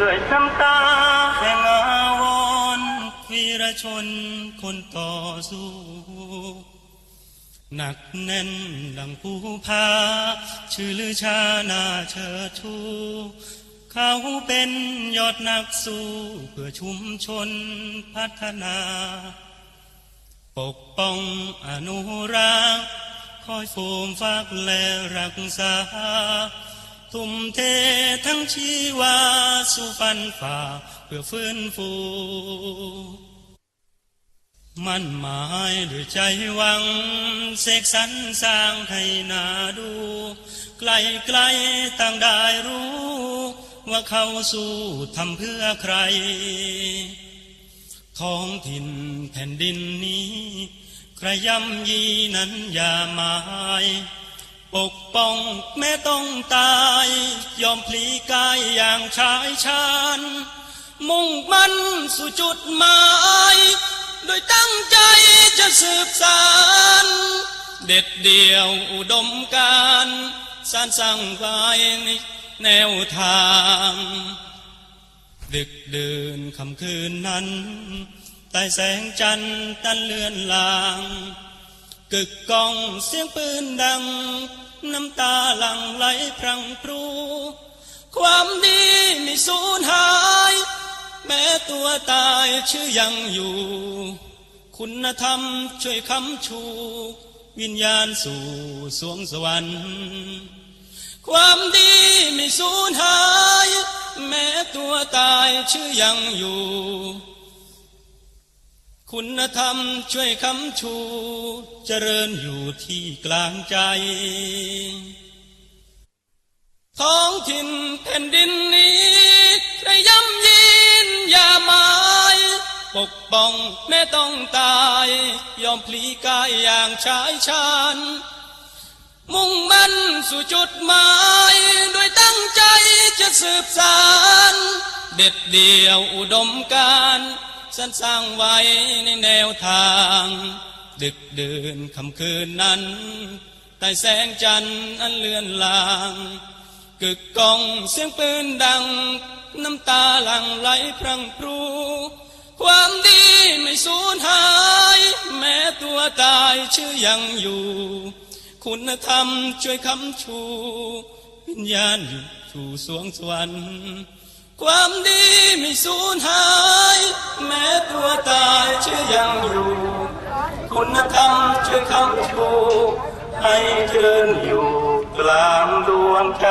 ด้วยน้ำตาแห่งอาวรวีรชนคนต่อสู้หนักแน่นดังภูผาชื่อลือชานาเชิดชู เขาเป็นยอดนักสู้เพื่อชุมชนพัฒนา ปกป้องอนุรักษ์คอยโฟมฝากและรักษา ทุ่มเททั้งชีวาสู่ฟันฝ่าเพื่อฟื้นฟู มั่นหมายด้วยใจหวัง เสกสรรสร้างให้นาดู ไกลไกลๆต่างได้รู้ ว่าเขาสู้ทำเพื่อใคร ท้องถิ่นแผ่นดินนี้ ใครย่ำยีนั้นอย่าหมาย ปกป้องแม้ต้องตาย ยอมพลีกายอย่างชายชาญ มุ่งมั่นสู่จุดหมาย โดยตั้งใจจะสืบสานเด็ดเดี่ยวอุดมการสร้างสร้างไว้ในแนวทาง ดึกเดินคำคืนนั้นใต้แสงจันทร์ตันเลือนลาง กึกก้องเสียงปืนดัง น้ำตาหลั่งไหลพรังพรู ความดีไม่สูญหาย แม้ตัวตายชื่อยังอยู่ คุณธรรมช่วยค้ำชู วิญญาณสู่สวงสวรรค์ ความดีไม่สูญหาย แม้ตัวตายชื่อยังอยู่ คุณธรรมช่วยคำชู เจริญอยู่ที่กลางใจ ท้องถิ่นแผ่นดินนี้ได้ย้ำยินอย่าหมายปกป้องแม้ต้องตาย ยอมพลีกายอย่างชายชาญ มุ่งมั่นสู่จุดหมายโดยตั้งใจจะสืบสาน เด็ดเดี่ยวอุดมการ สรรสร้างไว้ในแนวทาง ดึกเดินคำคืนนั้นใต้แสงจันทร์อันเลือนลางกึกก้องเสียงปืนดัง น้ำตาหลั่งไหลพรังพรู ความดีไม่สูญหาย แม้ตัวตายชื่อยังอยู่ คุณธรรมช่วยคำชู วิญญาณอยู่สู่สวงสวรรค์ ความดีไม่สูญหาย แม้ตัวตายเชื่อยังอยู่ คุณธรรมช่วยคำชูให้เจริญอยู่กลางดวงใจ